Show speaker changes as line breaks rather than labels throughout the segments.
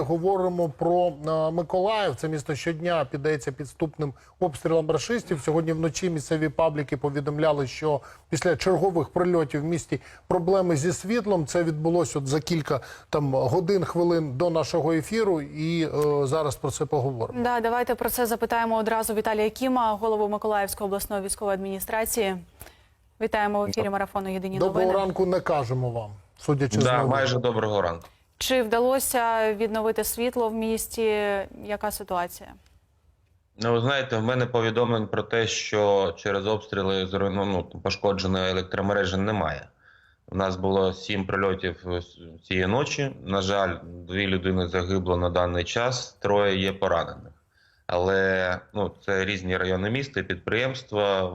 Говоримо про е, Миколаїв. Це місто щодня піддається підступним обстрілам рашистів. Сьогодні вночі місцеві пабліки повідомляли, що після чергових прильотів в місті проблеми зі світлом. Це відбулося от за кілька там годин, хвилин до нашого ефіру. І е, зараз про це поговоримо.
Да, давайте про це запитаємо одразу Віталія Кіма, голову Миколаївської обласної військової адміністрації. Вітаємо в ефірі марафону Єдині
Доброго
новини.
ранку не кажемо вам, судячи з
Да,
новин.
майже доброго ранку.
Чи вдалося відновити світло в місті? Яка ситуація?
Ну, ви знаєте, в мене повідомлень про те, що через обстріли зруйновано ну, пошкодженої електромережі немає. У нас було сім прильотів цієї ночі. На жаль, дві людини загибло на даний час, троє є поранених. Але ну, це різні райони міста, підприємства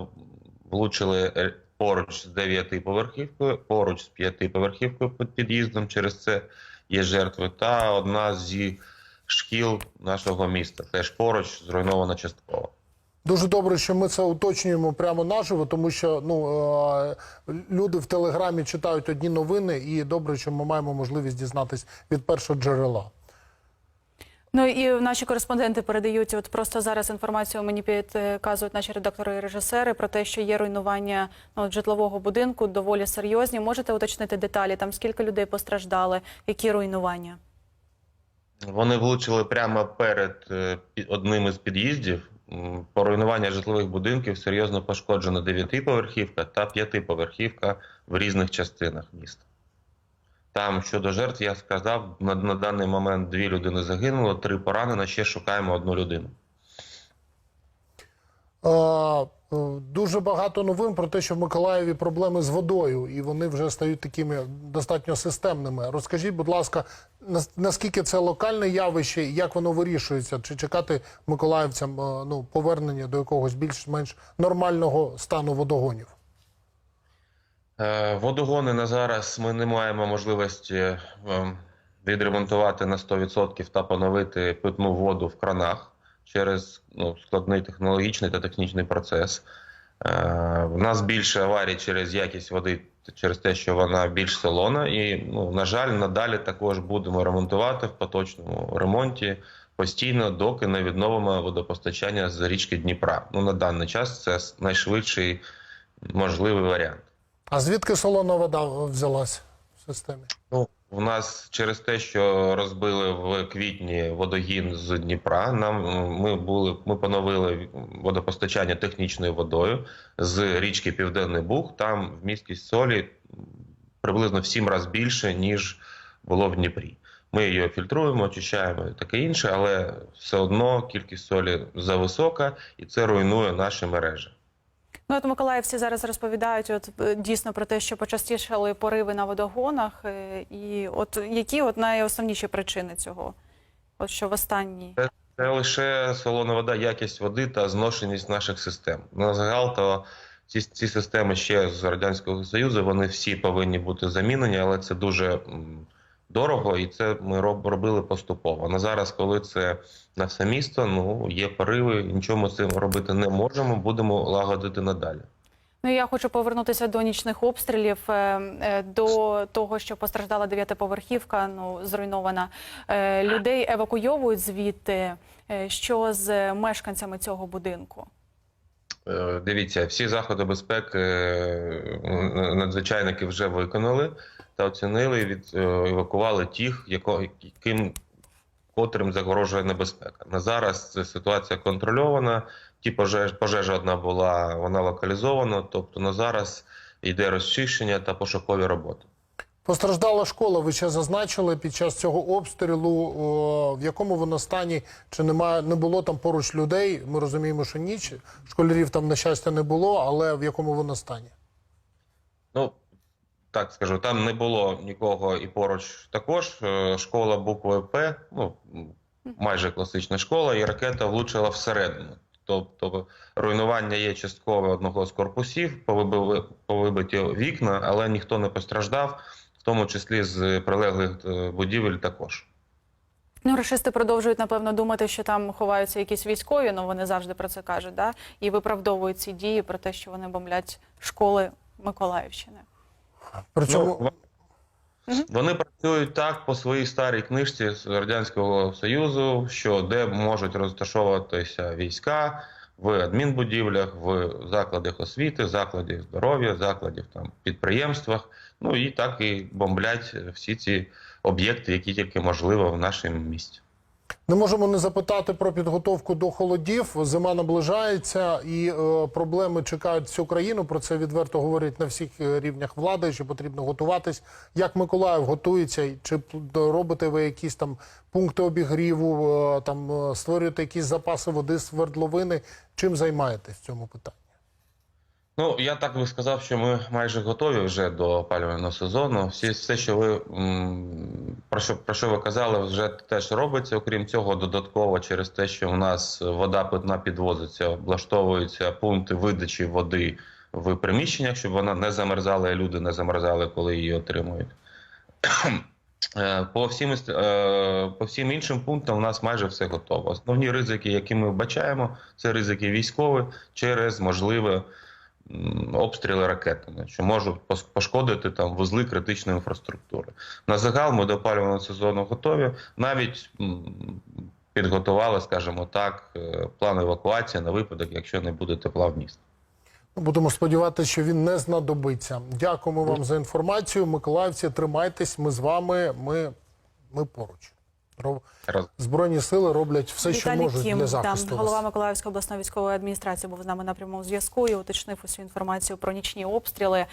влучили е, поруч з дев'ятиповерхівкою, поруч з п'ятиповерхівкою під під'їздом. Через це є жертви. Та одна зі шкіл нашого міста теж поруч зруйнована частково.
Дуже добре, що ми це уточнюємо прямо наживо, тому що ну е, люди в телеграмі читають одні новини, і добре, що ми маємо можливість дізнатись від першого джерела.
Ну і наші кореспонденти передають от просто зараз інформацію. Мені підказують наші редактори і режисери про те, що є руйнування ну, от житлового будинку доволі серйозні. Можете уточнити деталі? Там скільки людей постраждали, які руйнування?
Вони влучили прямо перед е, одним із під'їздів. М, По руйнуванню житлових будинків серйозно пошкоджена дев'ятиповерхівка та п'ятиповерхівка в різних частинах міста. Там щодо жертв, я сказав, на, на даний момент дві людини загинуло, три поранено, ще шукаємо одну людину.
Е, е, Дуже багато новин про те, що в Миколаєві проблеми з водою, і вони вже стають такими достатньо системними. Розкажіть, будь ласка, наскільки це локальне явище, як воно вирішується? Чи чекати миколаївцям е, ну, повернення до якогось більш-менш нормального стану водогонів?
Е, Водогони на зараз ми не маємо можливості е, відремонтувати на 100% та поновити питну воду в кранах через ну, складний технологічний та технічний процес. Е, У нас більше аварій через якість води, через те, що вона більш солона. І, ну, на жаль, надалі також будемо ремонтувати в поточному ремонті постійно, доки не відновимо водопостачання з річки Дніпра. Ну, на даний час це найшвидший можливий варіант.
А звідки солона вода взялась в системі?
Ну, у нас через те, що розбили в квітні водогін з Дніпра. Нам ми були ми поновили водопостачання технічною водою з річки Південний Буг. Там вмісткість солі приблизно в сім разів більше ніж було в Дніпрі. Ми її фільтруємо, очищаємо і таке інше, але все одно кількість солі зависока, і це руйнує наші мережі.
Ну, от миколаївці зараз розповідають от е, дійсно про те, що почастішали пориви на водогонах, е, і от які от найосновніші причини цього? От що в останній
Це лише солона вода, якість води та зношеність наших систем. На загал то ці, ці системи ще з радянського союзу. Вони всі повинні бути замінені, але це дуже дорого, і це ми робили поступово. На зараз, коли це на все місто, ну є пориви, нічого з цим робити не можемо. Будемо лагодити надалі.
Ну, я хочу повернутися до нічних обстрілів, е, е, до того, що постраждала дев'ятиповерхівка, ну зруйнована. Е, Людей евакуйовують звідти. Що з мешканцями цього будинку?
Е, Дивіться, всі заходи безпеки е, надзвичайники вже виконали та оцінили від е, евакували тих, яким котрим загрожує небезпека. На зараз ситуація контрольована. Ті пожеж, пожежа одна була, вона локалізована. Тобто на зараз йде розчищення та пошукові роботи.
Постраждала школа, ви ще зазначили під час цього обстрілу, в якому вона стані, чи немає, не було там поруч людей. Ми розуміємо, що ніч. Школярів там, на щастя, не було, але в якому вона стані?
Ну так скажу, там не було нікого і поруч також. Е, Школа буквою П, ну майже класична школа, і ракета влучила всередину. Тобто руйнування є часткове одного з корпусів, повибиті вікна, але ніхто не постраждав, тому числі з прилеглих е, будівель також.
Ну, рашисти продовжують напевно думати, що там ховаються якісь військові. Ну вони завжди про це кажуть, да? і виправдовують ці дії про те, що вони бомблять школи Миколаївщини.
При цьому
Ну, Вони працюють так по своїй старій книжці з Радянського Союзу, що де можуть розташовуватися війська в адмінбудівлях, в закладах освіти, закладах здоров'я, закладів там підприємствах. Ну і так і бомблять всі ці об'єкти, які тільки можливо в нашому місті.
Не можемо не запитати про підготовку до холодів. Зима наближається і е, проблеми чекають всю країну. Про це відверто говорять на всіх е, рівнях влади, що потрібно готуватись. Як Миколаїв готується? Чи робите ви якісь там пункти обігріву, е, там створюєте якісь запаси води, свердловини? Чим займаєтесь в цьому питанні?
Ну, я так би сказав, що ми майже готові вже до опалювального сезону. Всі, все, що ви про що, про що ви казали, вже теж робиться. Окрім цього, додатково через те, що у нас вода питна підвозиться, облаштовуються пункти видачі води в приміщеннях, щоб вона не замерзала, і люди не замерзали, коли її отримують. Е, По всім, е, по всім іншим пунктам у нас майже все готово. Основні ризики, які ми вбачаємо, це ризики військові через можливе обстріли ракетами, що можуть пошкодити там вузли критичної інфраструктури. На загал ми до опалювального сезону готові. Навіть підготували, скажімо так, е, план евакуації на випадок, якщо не буде тепла в місті.
Ну, Будемо сподіватися, що він не знадобиться. Дякуємо вам за інформацію. Миколаївці, тримайтесь. Ми з вами. Ми, ми поруч. Ро- Збройні сили роблять все, що
Віталій
можуть
Кім,
для
там,
захисту.
голова. Миколаївської обласної військової адміністрації, був з нами на прямому зв'язку і уточнив усю інформацію про нічні обстріли.